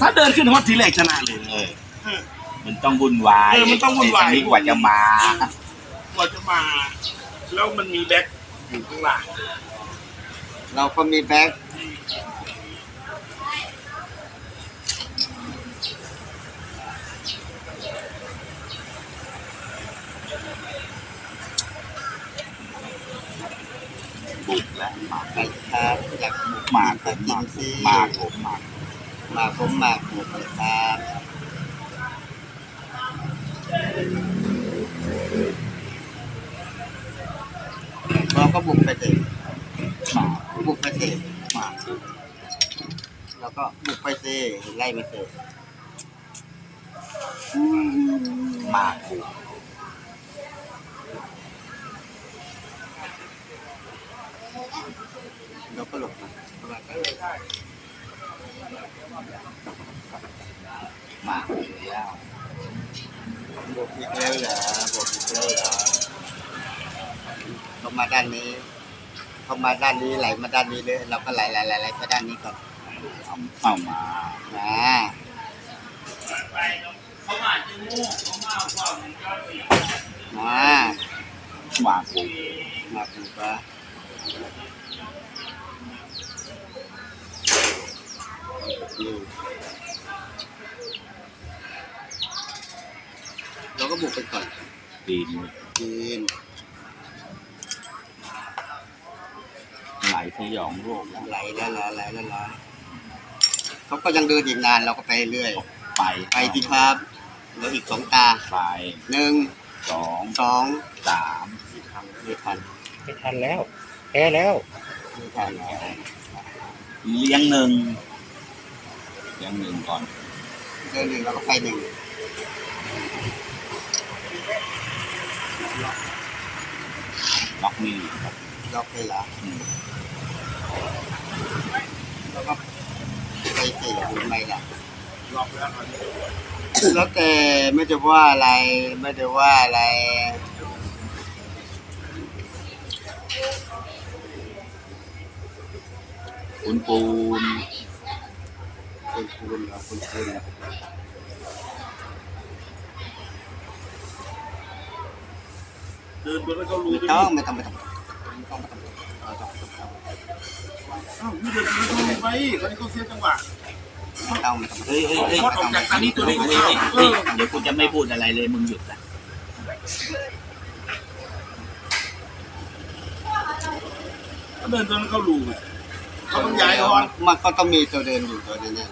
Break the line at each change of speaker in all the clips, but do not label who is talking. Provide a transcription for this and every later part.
ถ้าเดินขึ้นฮอตทีแรกชนะเลย
เออมันต้องวุ่นวาย
เออมันต้องวุ่นวาย
ไนี้กว่าจะมา
กว่าจะมา แล้วมันมีแบ็คอยู่ข้างหลัง
เราก็มีแบ็ค
บุกแล้วหมาก
ไปครับอยากบุก
หมาก
ไปกินสิ
หมากผมหมาก
หมากผมหมากบุกเลยครับเราก็บุกไปเถอะ
หมาก
บุกไปเถอะ
หมาก
เราก็บุกไปเสิไล่มาเถอะ
หมากบุก
เราก็หลบมา
หมากบุกแล้ว
บุกอีกแล้วเหรอบุกอีกแล้วเหรอเขามาด้านนี้ เขามาด้านนี้ไหลมาด้านนี้เลย เราก็ไหลไหลไหลไหลไปด้านนี้ก่อน
เอาเอามา
นะ
เขาอามานก็มี
มา
หมากบุก
มาดูปะ เราก็บุกไปก่อน
ตีน
จีน
ไหลสยองโลกแล้ว
ไหลแล้วเหรอไหลแล้วเหรอเขาก็ยังเดินอีกนานเราก็ไปเรื่อย
ไป
ไปที่ครับเหลืออีกสองตา
ไป
หนึ่ง
สอง
สอง
สาม
ไม่ทัน
ไม่ทันแล้วแพ้แล้ว
ไม่ทัน
เลี้ยงหนึ่งเลี้ ยังหนึ่งก่อน
เดินหนึ่งเราก็ไปหนึ่ง
ล็อกนี่ครับ
ล็อกเลยเหรอ
อืม
แล้วก็ไปสี่หรือไม่ล่ะ
หลอกแล้วตอนนี้
แล้วแต่ไม่ได้ว่าอะไรไม่ได้ว่าอะไร
ปูนปูน
คุณคุณเหรอคุณคุณ
เดินไปแล้วก็รู้
ไม่
ด้วย
ต้องไม่ต้องไม่ต้องไม่ต้องไม่ต้องเอาต้อง
อ้าวนี่เดินไปแล้วก็รู้ไปตอนนี้เขาเสียจังหวะ
ไม่ต้องไม่ต้อง
เฮ้ยเฮ้ยเฮ้ย
พอดออกจากตานี้ตัวนี้
เฮ้ย
เข้า
เฮ้ย
เอ
เฮ้ย
อ
เดี๋ยวกูจะไม่พูดอะไรเลยมึงหยุดละ
เขาเดินจนเขารู้เขาต้องย้ายฮอต
มันก็ต้องมีตัวเดินอยู่ตัวนี้เนี่ย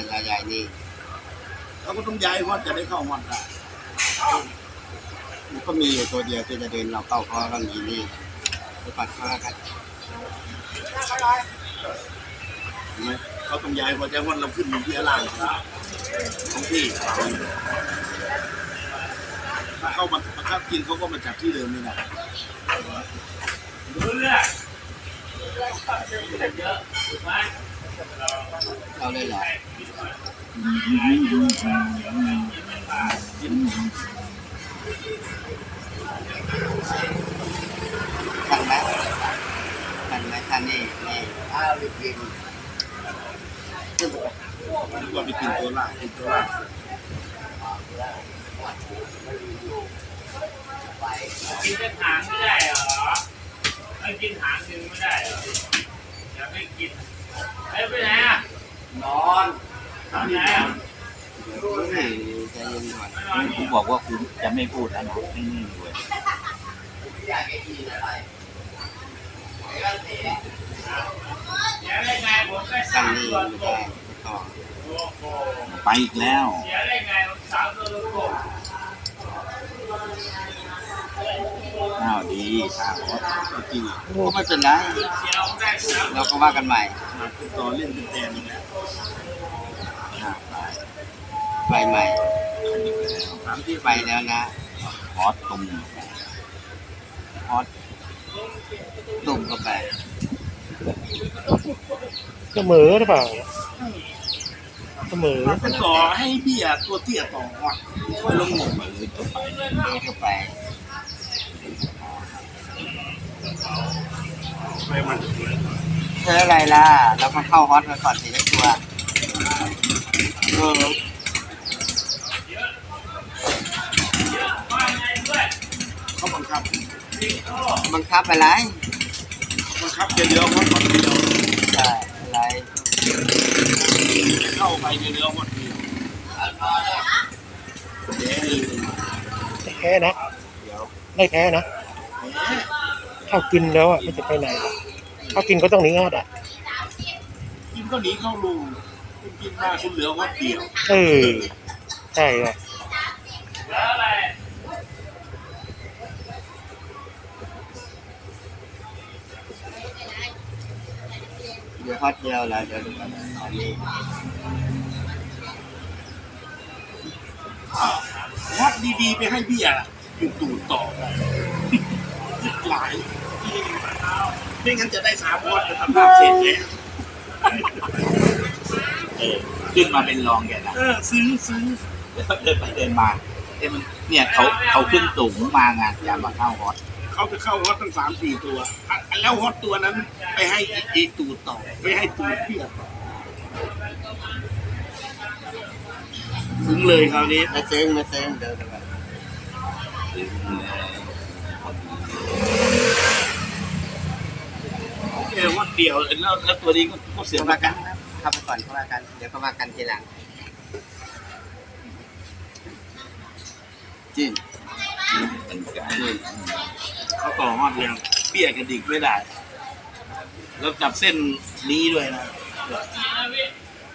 อยู่เป็นชายใหญ่นี่
เขาก็ต้องย้ายฮอตจะได้เข้าฮอตได้
มันก็มีอยู่ตัวเดียวที่จะเดินเราเข้าเขาก็มีนี่ไปปัดเขาแล้วกัน
เห็นไหมเขาต้องย้ายฮอตย้ายฮอตเราขึ้นอยู่ที่ล่างของที่ถ้าเข้ามาประคับกินเขาก็มาจับที่เดิมนี่นะ
เอาเลยเหรอ ทันไหมทันไหมทันนี่นี่อ้าวรีบกิน
นึกว่าไปกินตัวล่างกินตัวล่าง
กินหางไม่ได้เหรอไม่กินหางดึงไม่ได้เหรออย่าไม่กินเอ้ยไปไหนอะ
นอน
ไปไหนอะ
ใจเย็นก่อน
กูบอกว่ากูจะไม่พูดแล้วนะนิ่งๆเลย
เสียได้ไงผมไป
ตั้
สางม
นี่
ตัว
ไม่
ต
ได้
ก
ไม่ต่อ
โอ้โห
ไปอีกแล้ว
เสียได้ไงผมสามตัวตก
อ้าวดีสามรถ
จริงอะ
ก็ไม่เป็นไร
เสียผมได้สาม
เราก็ว่ากันใหม่
มาขึ้นต่อเล่นเป็นแทนนี่แหละ
ห้าไป
ไปใหม่
สามที่
ไปแล้วนะ
ฮอตตรง
ฮอตตุ่มก็ไป
เสมอหรือเปล่าเสมอ
มาเป็นต่อให้เบี้ยตัวเตี้ยต่อฮอตช่วยลงหมด
มือตัวไป
เดินก็ไป
ไปมัน
เธออะไรล่ะเราก็เข้าฮอตไปก่อนทีละตัว
เออ
เขา
บังคับ
บังคับอะไร
บังคับเลี้ยวคนคนเดียว
ใช่อะไร
เข้าไปเลี้ยวคนเดียว
ไม่แพ้นะไม่แพ้นะเข้ากินแล้วอะมันจะไปไหนเข้ากินก็ต้องหนีงอดอะ
กินก็หนีเข้ารู คุณกินมาคุณเหลือคนเดียว
เออใช่ว่ะ
แล้วอะไร
เดี๋ยวฮอตเดียวแล้วเดี๋ยวดูกันอันนี้
วัดดีๆ ไปให้พี่อะอยู่ตูดต่อหลายไม่งั้นจะได้สามวัดจะทำภาพเสร็จแล้ว
เออขึ้นมาเป็นรองแกนะ
เออซื้อซื้อ
แล้วเดินไปเดินมาเอ้มันเนี่ยเขาเขาขึ้นสูงมางานอย่ามาเข้าฮอต
เขาจะเข้าฮอตตั้งสามสี่ตัวอะแล้วฮอตตัวนั้น ไปให้อีกอีกตูดต่อไปให้ตูดพี่อะต่อซึ้งเลยคราวนี้
มาเซ็งมาเซ็งเดี๋ยวดูกัน
แค่วัดเดียวแล้วแล้วตัวนี้ก็ก็เสีย
เข้า
ป
มา
ระ
กั
กันน
เข้าไปก่อนเข้ามากัน เดี๋ยวเข้ามากันทีหลังจิ้น
เป็นไง
เขาต่อฮอดเรียงเบี้ยกระดิกไม่ได้ แล้วจับเส้นนี้ด้วยนะ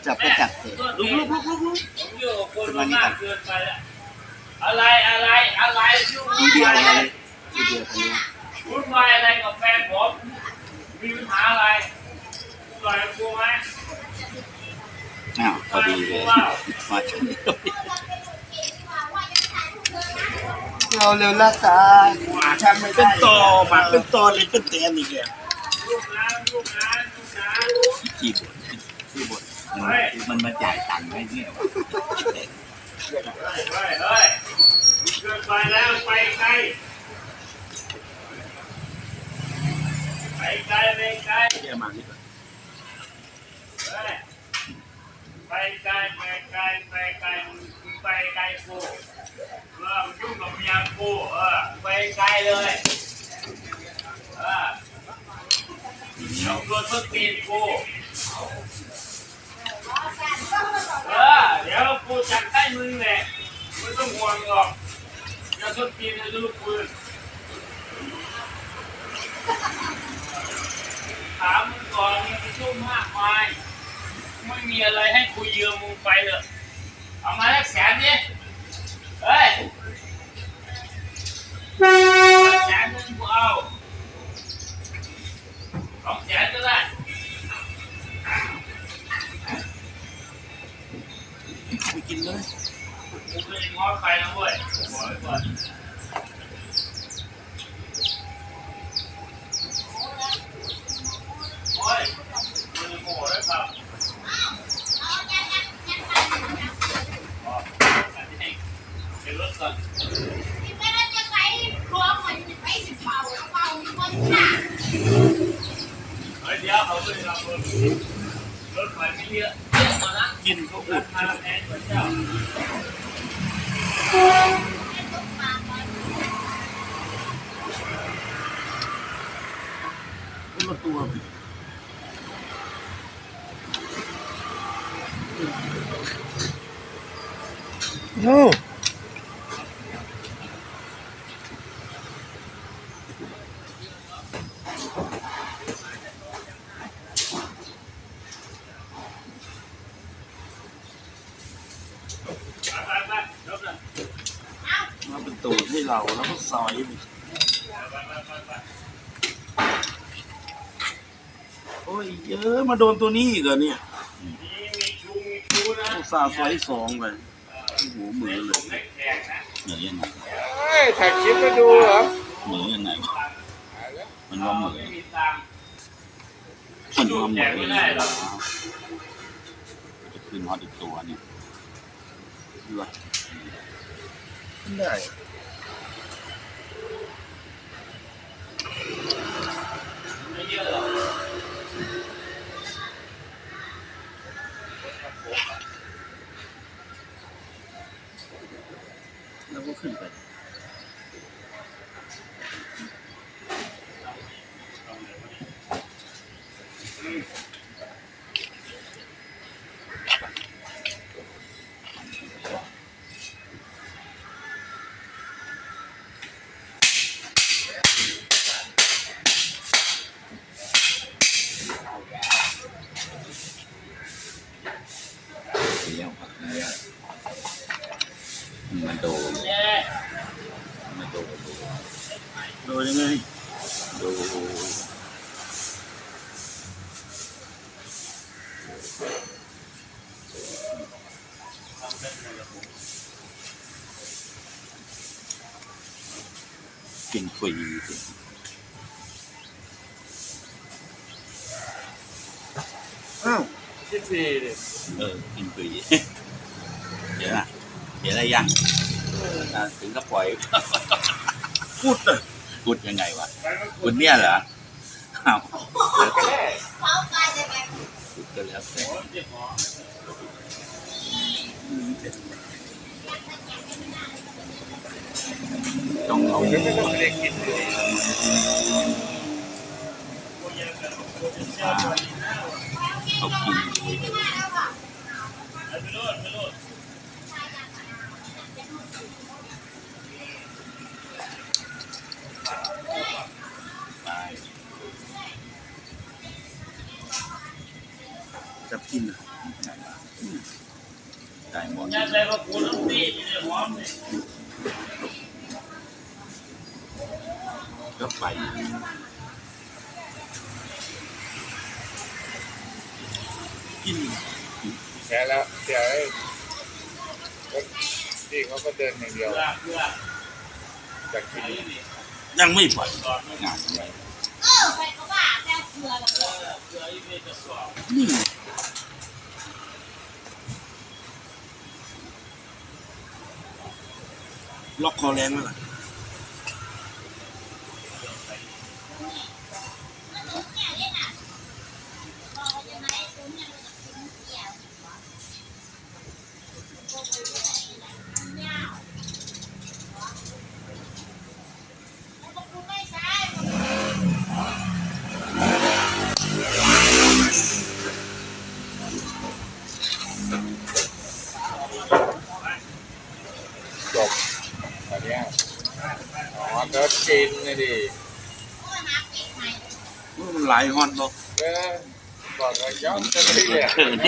จับก็จับสิ
ลุกลุกลุกลุกลุก
ผมอยู่กับคนมากเกินไปแล้วอะไรอะไรอะไรยุ่ง
ทีเดียว
อะไร
เลยทีเดียวคนนี้
วุ่นวายอะไรกับแฟนผมมีปัญหาอะไรปล่อยกูไหม
อ้าว พอดีเลยมาชม
เราเร็วละตา
หมาชันไม่เป็นตอหมาเป็นตอเลยเป็นแตนอีกแล้ว
ลูกน้ำลูกน้ำลูกน้
ที่บทที่บทมันมาจ่ายตังค์ให้เนี่ย
เจ้าคนละ
ตัว
โอ้
ตูดให้เราแล้วก็ซอยไปโอ้ยเยอะมาโดนตัวนี้อีกเหรอเนี่ย
มีมีชูมีชูนะ
อุตส่าห์ซอยสองไปโอ้โหเหมือเลย
เหนือนยังไง
ถ่ายคลิปไปดูเหรอ
เหนือนยังไงมันว่าเหมือ
ไม่มีตังค์
มันว่าเหมือจะขึ้นฮอตอีกตัวเนี่ย
เหรอได้
ไม่เย
现在，那我 Yeah. มันโดนมันโดน
โดยยังไง
โดนกินคุยสิ
อ้าว
ที่สี่ดิ
เออกินคุยเดี๋ยวนะ เดี๋ยวอะไรยังถึงก็ปล่อย
พูดเลย
พูดยังไงวะคุณเนี่ยเหรออ้าวพูดก็แล้วแต่ต้องเอาเอากินเลยไป
กินอะ
ได้หมด
ยัดใส่กระปุกน้ำตีนี่หอมนี่
ก็ไป
กิน
แพ้แล้วเสียไอ้ที่เขาก็เดินอย่างเดียวจากกิน
ยังไม่ปล่อย
งานอะไร
เพื่ออีเมจะสอบ
นี่ ล็อกคอแรงแล้วล่ะ
จบตอนเนี้ยอ๋อก็กินนะ ดิ
มันหลายฮอนเนาะ
เออบอกว่าย้อนกันเลย